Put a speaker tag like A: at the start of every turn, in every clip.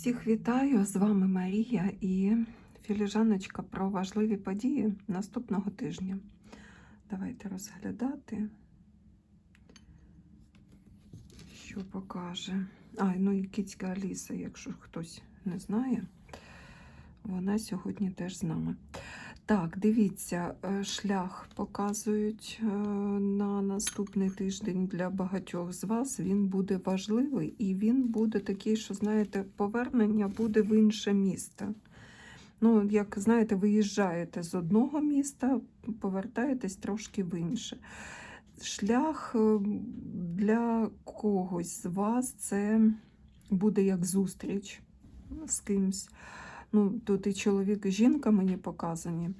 A: Всіх вітаю! З вами Марія і філіжаночка про важливі події наступного тижня. Давайте розглядати, що покаже. А, ну і кицька Аліса, якщо хтось не знає, вона сьогодні теж з нами. Так, дивіться, е, шлях показують е, на наступний тиждень для багатьох з вас. Він буде важливий і він буде такий, що, знаєте, повернення буде в інше місто. Ну, як знаєте, виїжджаєте з одного міста, повертаєтесь трошки в інше. Шлях е, для когось з вас це буде як зустріч з кимсь. Ну, тут і чоловік, і жінка мені показані.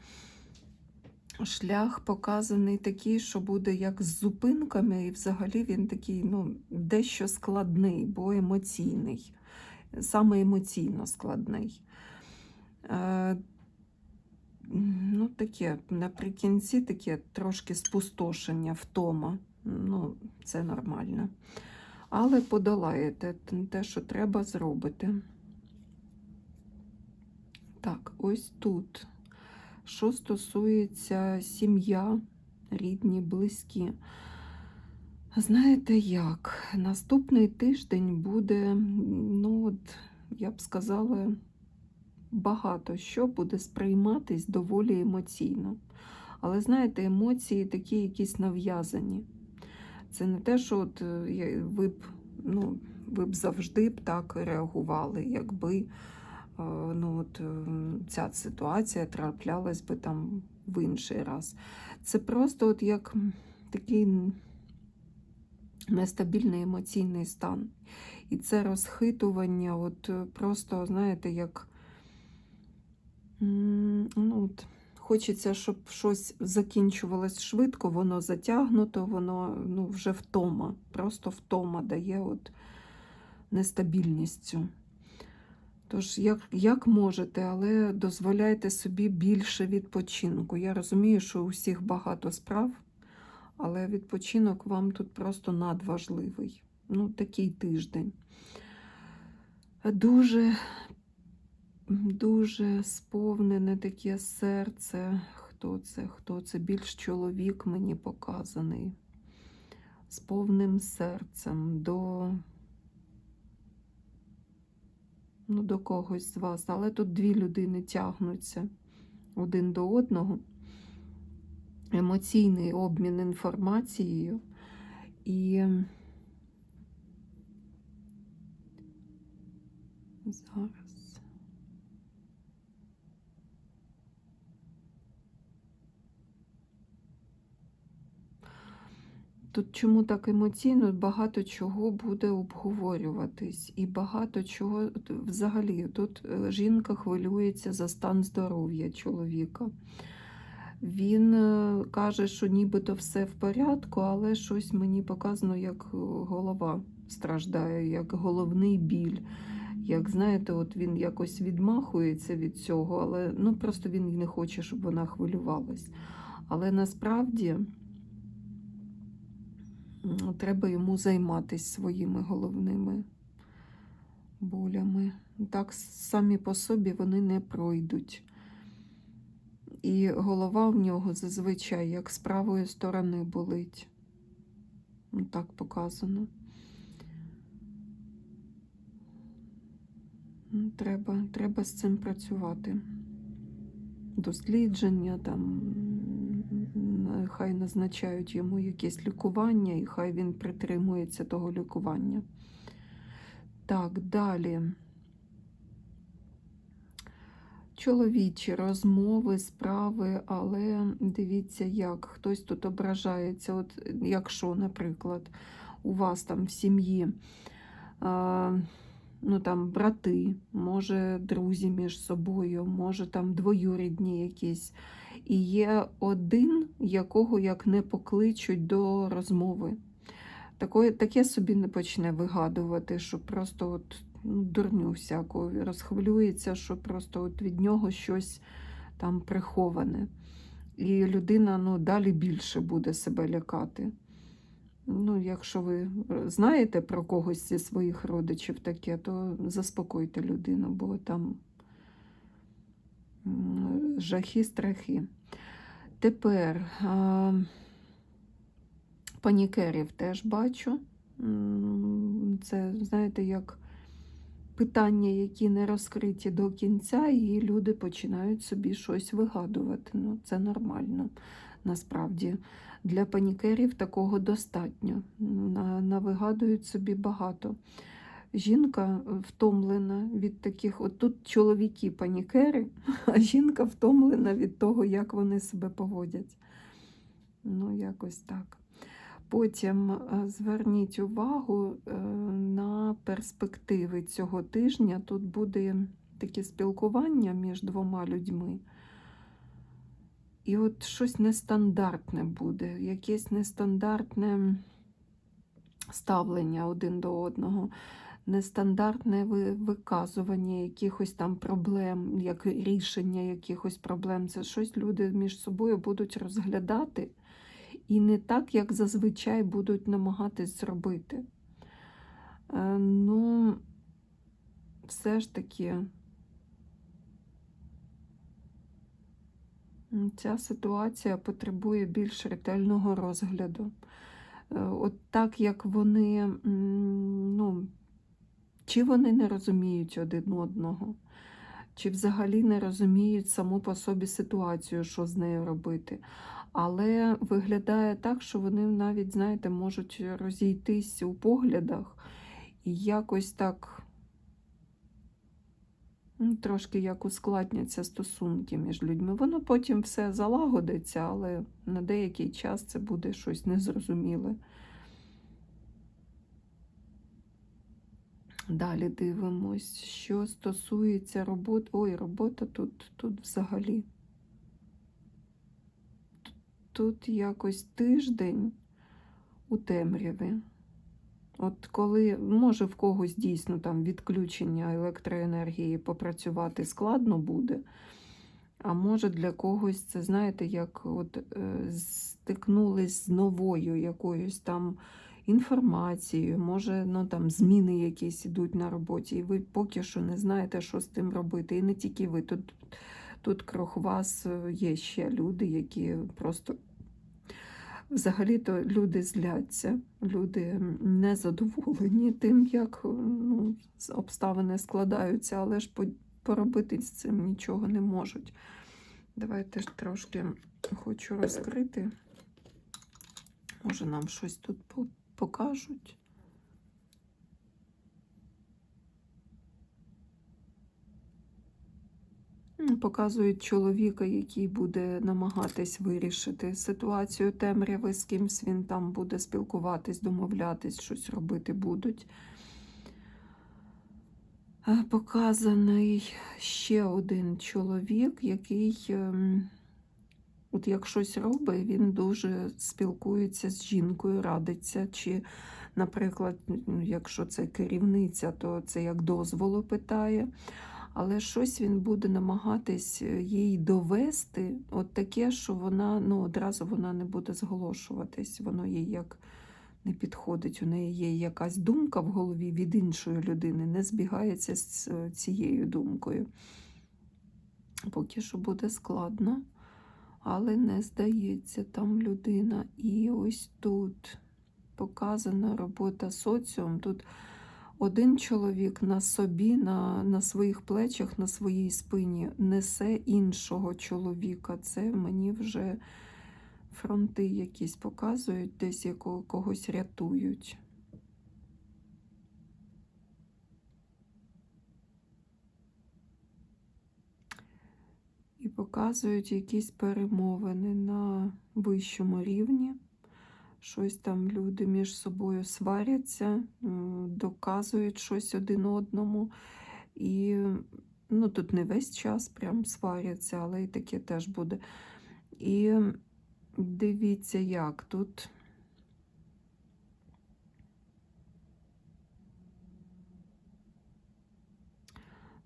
A: Шлях показаний такий, що буде як з зупинками, і взагалі він такий ну, дещо складний, бо емоційний, саме емоційно складний. Е, ну, таке, наприкінці таке трошки спустошення, втома. Ну, це нормально. Але подолаєте те, що треба зробити. Так, ось тут. Що стосується сім'я, рідні, близькі. Знаєте як? Наступний тиждень буде, ну, от, я б сказала, багато що буде сприйматись доволі емоційно. Але знаєте, емоції такі якісь нав'язані. Це не те, що от е, ви б, ну, ви б завжди б так реагували, якби ну, от, ця ситуація траплялась би там в інший раз. Це просто от як такий нестабільний емоційний стан. І це розхитування, от просто, знаєте, як ну, от, хочеться, щоб щось закінчувалось швидко, воно затягнуто, воно ну, вже втома, просто втома дає от нестабільністю. Тож, як як можете, але дозволяйте собі більше відпочинку. Я розумію, що у всіх багато справ, але відпочинок вам тут просто надважливий. Ну, такий тиждень. Дуже, дуже сповнене таке серце. Хто це? Хто це? Більш чоловік мені показаний. З повним серцем до ну, до когось з вас, але тут дві людини тягнуться один до одного. Емоційний обмін інформацією і зараз. Тут чому так емоційно, багато чого буде обговорюватись, і багато чого взагалі тут е, жінка хвилюється за стан здоров'я чоловіка. Він е, каже, що нібито все в порядку, але щось мені показано, як голова страждає, як головний біль. Як знаєте, от він якось відмахується від цього, але ну просто він не хоче, щоб вона хвилювалась. Але насправді треба йому займатися своїми головними болями. Так самі по собі вони не пройдуть. І голова в нього зазвичай, як з правої сторони болить. Так показано. Треба, Треба з цим працювати. Дослідження там хай назначають йому якесь лікування, і хай він притримується того лікування. Так, далі. Чоловічі розмови, справи, але дивіться, як хтось тут ображається. От Якщо, наприклад, у вас там в сім'ї ну там брати, може друзі між собою, може там двоюрідні якісь. І є один, якого як не покличуть до розмови. Такое, Таке собі не почне вигадувати, що просто от, ну, дурню всяку розхвилюється, що просто от від нього щось там приховане. І людина ну, далі більше буде себе лякати. Ну, якщо ви знаєте про когось зі своїх родичів таке, то заспокойте людину, бо там жахи, страхи. Тепер панікерів теж бачу. Це, знаєте, як питання, які не розкриті до кінця, і люди починають собі щось вигадувати. Ну, це нормально, насправді. Для панікерів такого достатньо. На- Навигадують собі багато. Жінка втомлена від таких, от тут чоловіки панікери, а жінка втомлена від того, як вони себе поводять. Ну, якось так. Потім е, зверніть увагу е, на перспективи цього тижня. Тут буде таке спілкування між двома людьми. І от щось нестандартне буде, якесь нестандартне ставлення один до одного, нестандартне виказування якихось там проблем, як рішення якихось проблем. Це щось люди між собою будуть розглядати і не так, як зазвичай будуть намагатись зробити. Е, Ну, все ж таки. Ця ситуація потребує більш ретельного розгляду. Е, От так як вони, ну, чи вони не розуміють один одного, чи взагалі не розуміють саму по собі ситуацію, що з нею робити. Але виглядає так, що вони навіть, знаєте, можуть розійтись у поглядах і якось так ну, трошки як ускладняться стосунки між людьми. Воно потім все залагодиться, але на деякий час це буде щось незрозуміле. Далі дивимось, що стосується роботи. Ой, робота тут, тут взагалі. Тут якось тиждень у темряві. От коли може в когось дійсно там відключення електроенергії попрацювати складно буде, а може для когось це, знаєте, як от е, стикнулись з новою якоюсь там інформацією, може, ну там зміни якісь ідуть на роботі, і ви поки що не знаєте, що з тим робити. І не тільки ви. Тут, тут крох вас е, є ще люди, які просто Взагалі-то люди зляться, люди незадоволені тим, як ну, обставини складаються, але ж поробити з цим нічого не можуть. Давайте ж трошки хочу розкрити. Може, нам щось тут покажуть. Показують чоловіка, який буде намагатись вирішити ситуацію темряви, з кимсь він там буде спілкуватись, домовлятись, щось робити будуть. Е, Показаний ще один чоловік, який, ем, от як щось робить, він дуже спілкується з жінкою, радиться. Чи, наприклад, ну, якщо це керівниця, то це як дозволу питає але щось він буде намагатись е, їй довести, от таке, що вона ну, одразу вона не буде зголошуватись, воно їй як не підходить. У неї є якась думка в голові від іншої людини, не збігається з цією думкою. Поки що буде складно, але не здається там людина. І ось тут показана робота соціум. Тут один чоловік на собі, на, на своїх плечах, на своїй спині несе іншого чоловіка. Це мені вже фронти якісь показують, десь якого когось рятують. І показують якісь перемовини на вищому рівні. Щось там люди між собою сваряться, доказують щось один одному. І ну, тут не весь час прям сваряться, але і таке теж буде. І дивіться, як тут.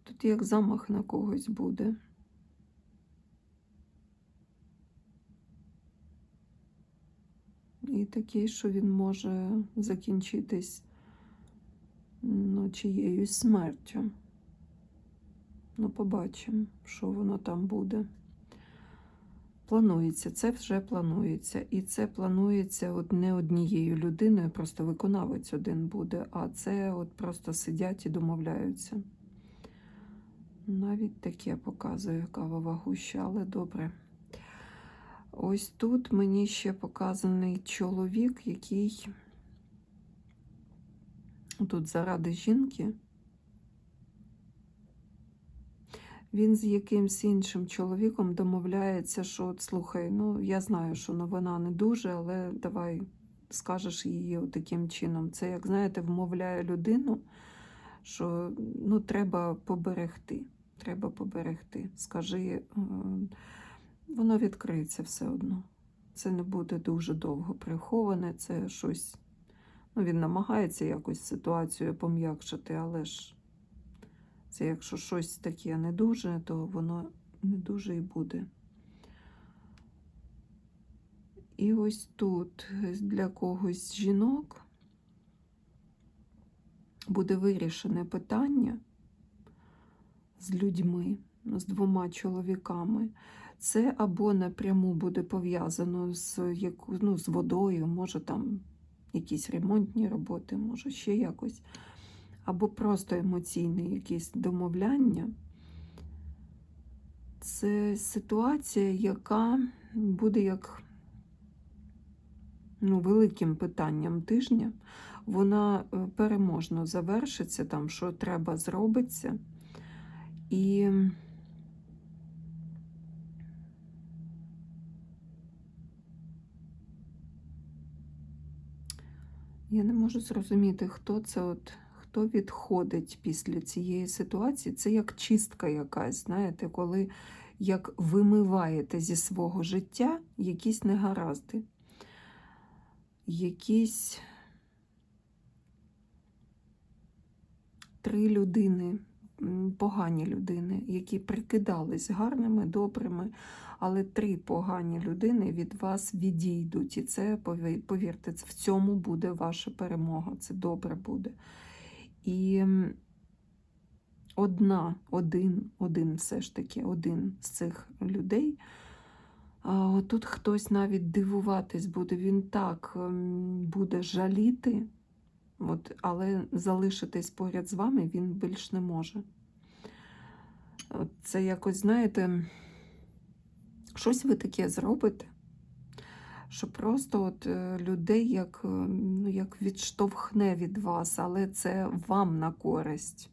A: Тут як замах на когось буде. І такий, що він може закінчитись ну, чиєюсь смертю. Ну, побачимо, що воно там буде. Планується, це вже планується. І це планується от не однією людиною, просто виконавець один буде, а це от просто сидять і домовляються. Навіть таке показує кавова гуща, але добре. Ось тут мені ще показаний чоловік, який тут заради жінки. Він з якимсь іншим чоловіком домовляється, що от слухай, ну я знаю, що новина не дуже, але давай скажеш її таким чином. Це, як знаєте, вмовляє людину, що ну, треба поберегти. Треба поберегти. Скажи, е, воно відкриється все одно. Це не буде дуже довго приховане, це щось. Ну, він намагається якось ситуацію пом'якшити, але ж це якщо щось таке не дуже, то воно не дуже і буде. І ось тут для когось жінок буде вирішене питання з людьми, з двома чоловіками. Це або напряму буде пов'язано з, яку, ну, з водою, може там якісь ремонтні роботи, може ще якось або просто емоційне якесь домовляння. Це ситуація, яка буде як ну, великим питанням тижня. Вона е, переможно завершиться, там, що треба зробиться. І я не можу зрозуміти, хто це от хто відходить після цієї ситуації, це як чистка якась, знаєте, коли як вимиваєте зі свого життя якісь негаразди, якісь три людини, погані людини, які прикидались гарними, добрими, але три погані людини від вас відійдуть. І це, повірте, в цьому буде ваша перемога. Це добре буде. І одна, один, один все ж таки, один з цих людей. Тут хтось навіть дивуватись буде, він так буде жаліти, от, але залишитись поряд з вами він більш не може. Це якось, знаєте, щось ви таке зробите, що просто от е, людей як, е, ну, як відштовхне від вас, але це вам на користь.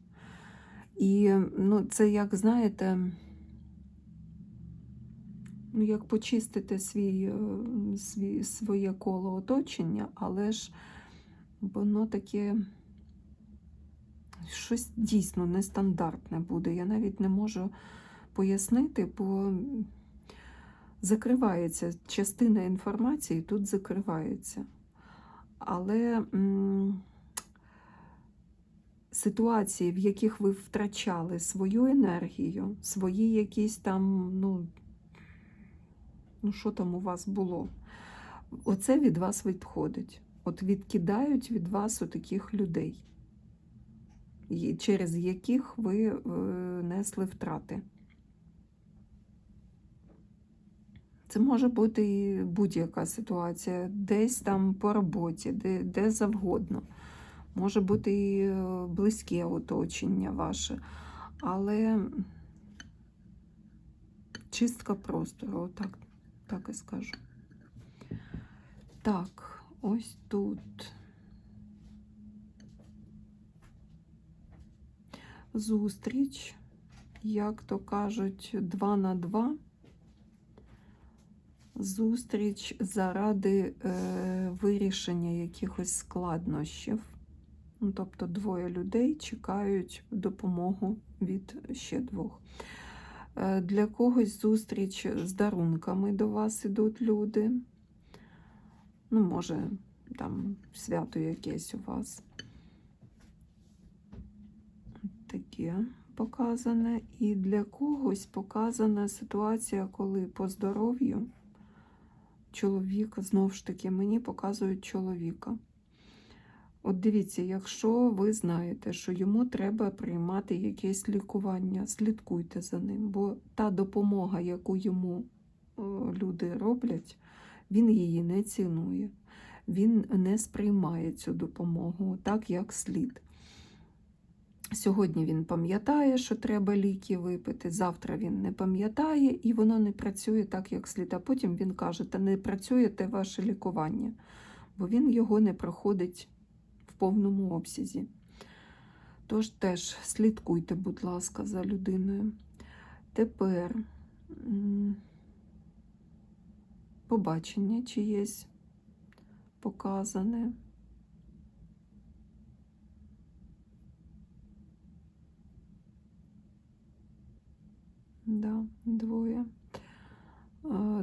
A: І ну, це, як знаєте, ну, як почистити свій, е, свій, своє коло оточення, але ж воно таке щось дійсно нестандартне буде. Я навіть не можу пояснити, бо закривається частина інформації тут закривається. Але ситуації, в яких ви втрачали свою енергію, свої якісь там, ну, ну що там у вас було, оце від вас відходить. От відкидають від вас отаких людей, через яких ви е, несли втрати. Це може бути і будь-яка ситуація, десь там по роботі, де, де завгодно. Може бути і е, близьке оточення ваше. Але чистка простору, отак, так і скажу. Так, ось тут. Зустріч, як то кажуть, два на два зустріч заради е, вирішення якихось складнощів. Ну, Тобто двоє людей чекають допомогу від ще двох. Е, Для когось зустріч з дарунками до вас ідуть люди. Ну, може, там свято якесь у вас. Таке показане. І для когось показана ситуація, коли по здоров'ю чоловік, знову ж таки, мені показують чоловіка. От дивіться, якщо ви знаєте, що йому треба приймати якесь лікування, слідкуйте за ним, бо та допомога, яку йому люди роблять, він її не цінує. Він не сприймає цю допомогу так, як слід. Сьогодні він пам'ятає, що треба ліки випити, завтра він не пам'ятає і воно не працює так, як слід. А потім він каже, та не працює те ваше лікування, бо він його не проходить в повному обсязі. Тож теж слідкуйте, будь ласка, за людиною. Тепер побачення чиєсь показане. Да, двоє.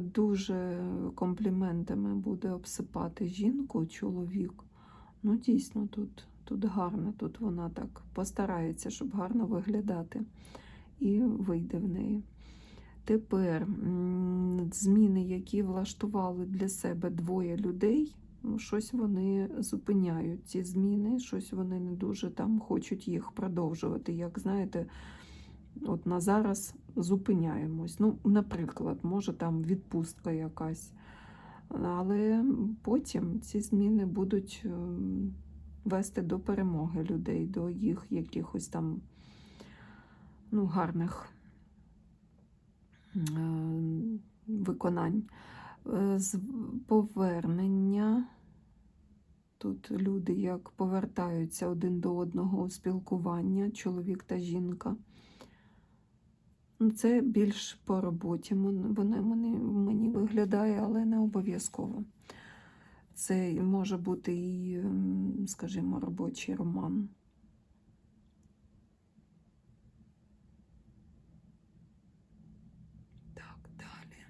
A: Дуже компліментами буде обсипати жінку, чоловік. Ну, дійсно, тут, тут гарно, тут вона так постарається, щоб гарно виглядати, і вийде в неї. Тепер зміни, які влаштували для себе двоє людей, ну, щось вони зупиняють ці зміни, щось вони не дуже там хочуть їх продовжувати. Як знаєте, от на зараз зупиняємось. Ну, наприклад, може там відпустка якась. Але потім ці зміни будуть ем, вести до перемоги людей, до їх якихось там ну, гарних е, виконань. Е, З повернення. Тут люди як повертаються один до одного у спілкування, чоловік та жінка. Ну, Це більш по роботі. Вона мені, виглядає, але не обов'язково. Це може бути і, скажімо, робочий роман. Так, далі.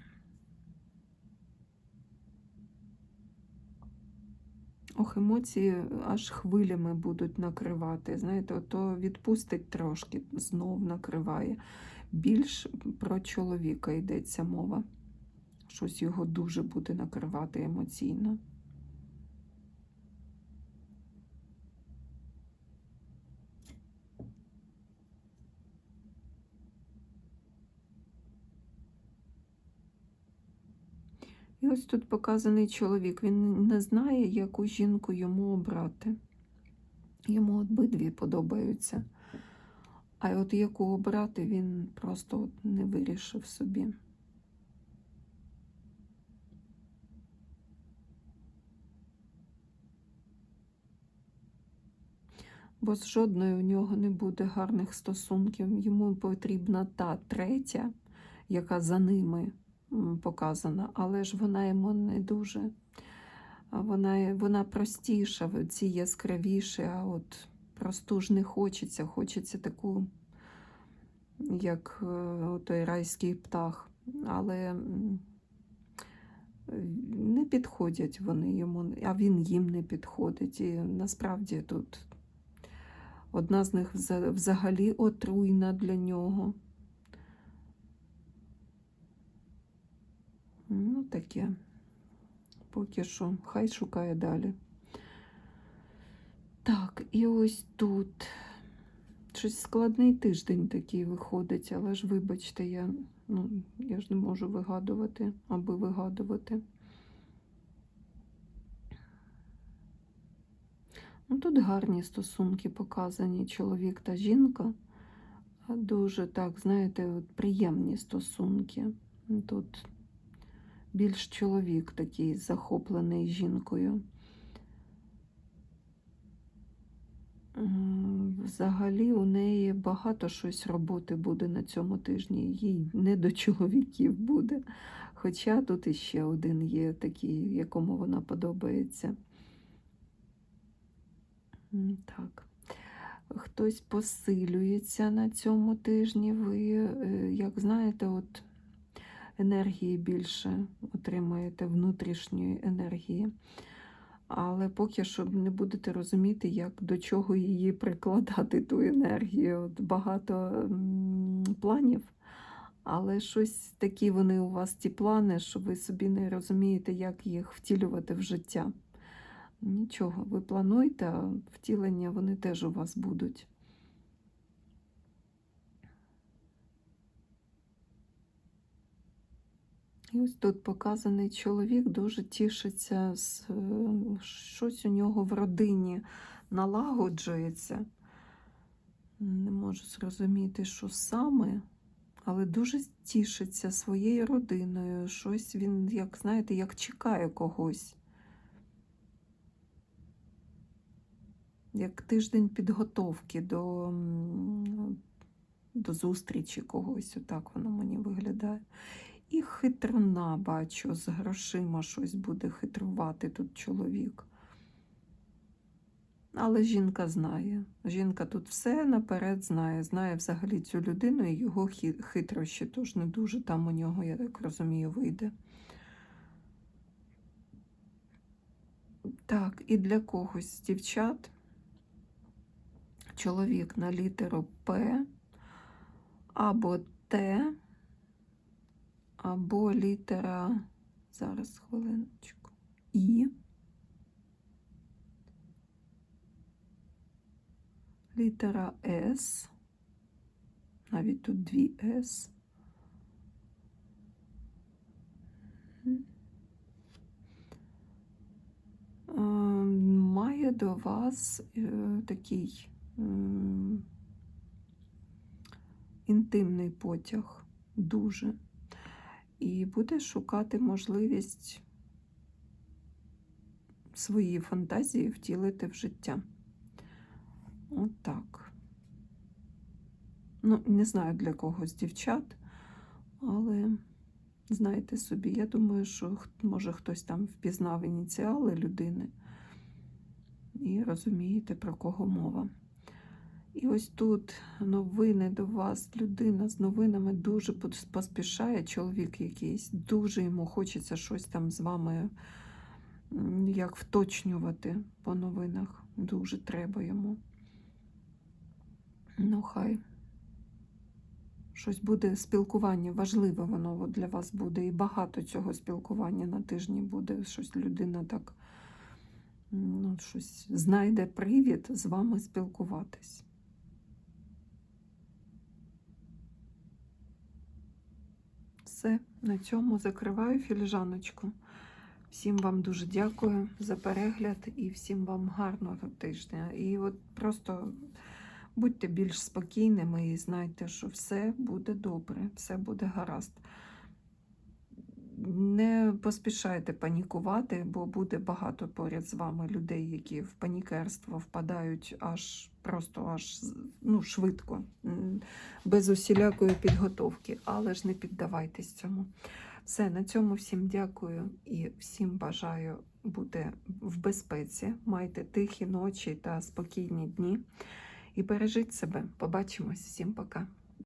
A: Ох, емоції аж хвилями будуть накривати. Знаєте, ото відпустить трошки, знов накриває. Більш про чоловіка йдеться мова. Щось його дуже буде накривати емоційно. І ось тут показаний чоловік. Він не знає, яку жінку йому обрати. Йому обидві подобаються. А от яку обрати, він просто от не вирішив собі. Бо з жодною у нього не буде гарних стосунків. Йому потрібна та третя, яка за ними показана, але ж вона йому не дуже. Вона, вона простіша, ці яскравіші, а от просту ж не хочеться. Хочеться таку, як е, той райський птах. Але не підходять вони йому, а він їм не підходить. І насправді тут одна з них взагалі отруйна для нього. Ну, таке. Поки що, хай шукає далі. Так, і ось тут. Щось складний тиждень такий виходить, але ж вибачте, я, ну, я ж не можу вигадувати, аби вигадувати. Ну, тут гарні стосунки показані, чоловік та жінка. Дуже так, знаєте, от приємні стосунки. Тут більш чоловік такий захоплений жінкою. Взагалі у неї багато щось роботи буде на цьому тижні. Їй не до чоловіків буде. Хоча тут іще один є такий, якому вона подобається. Так. Хтось посилюється на цьому тижні. Ви, е, як знаєте, от енергії більше отримаєте внутрішньої енергії. Але поки що не будете розуміти, як до чого її прикладати, ту енергію. От багато планів, Але щось такі вони у вас ті плани, що ви собі не розумієте, як їх втілювати в життя. Нічого, ви плануєте, а втілення вони теж у вас будуть. І ось тут показаний чоловік дуже тішиться, е, щось у нього в родині налагоджується. Не можу зрозуміти, що саме, але дуже тішиться своєю родиною. Щось він, як знаєте, як чекає когось. Як тиждень підготовки до, до зустрічі когось, отак воно мені виглядає. І хитруна бачу, з грошима щось буде хитрувати тут чоловік. Але жінка знає. Жінка тут все наперед знає, знає взагалі цю людину і його хитрощі, тож не дуже там у нього, я так розумію, вийде. Так, і для когось з дівчат чоловік на літеру П або Т, або літера, зараз хвилиночку, І. Літера С, навіть тут дві С. Е, Має до вас е, такий інтимний потяг, дуже. І буде шукати можливість свої фантазії втілити в життя. От так. Ну, не знаю для кого з дівчат, але знайте собі, я думаю, що може хтось там впізнав ініціали людини і розумієте, про кого мова. І ось тут новини до вас. Людина з новинами дуже поспішає, чоловік якийсь, дуже йому хочеться щось там з вами як вточнювати по новинах. Дуже треба йому. Ну, хай. Щось буде спілкування, важливе воно для вас буде. І багато цього спілкування на тижні буде. Щось людина так ну, щось знайде привід з вами спілкуватись. Все, на цьому закриваю філіжаночку. Всім вам дуже дякую за перегляд і всім вам гарного тижня. І от просто будьте більш спокійними і знайте, що все буде добре, все буде гаразд. Не поспішайте панікувати, бо буде багато поряд з вами людей, які в панікерство впадають аж просто аж ну, швидко, без усілякої підготовки, але ж не піддавайтесь цьому. Все, на цьому всім дякую і всім бажаю бути в безпеці. Майте тихі ночі та спокійні дні. І бережіть себе. Побачимось. Всім пока.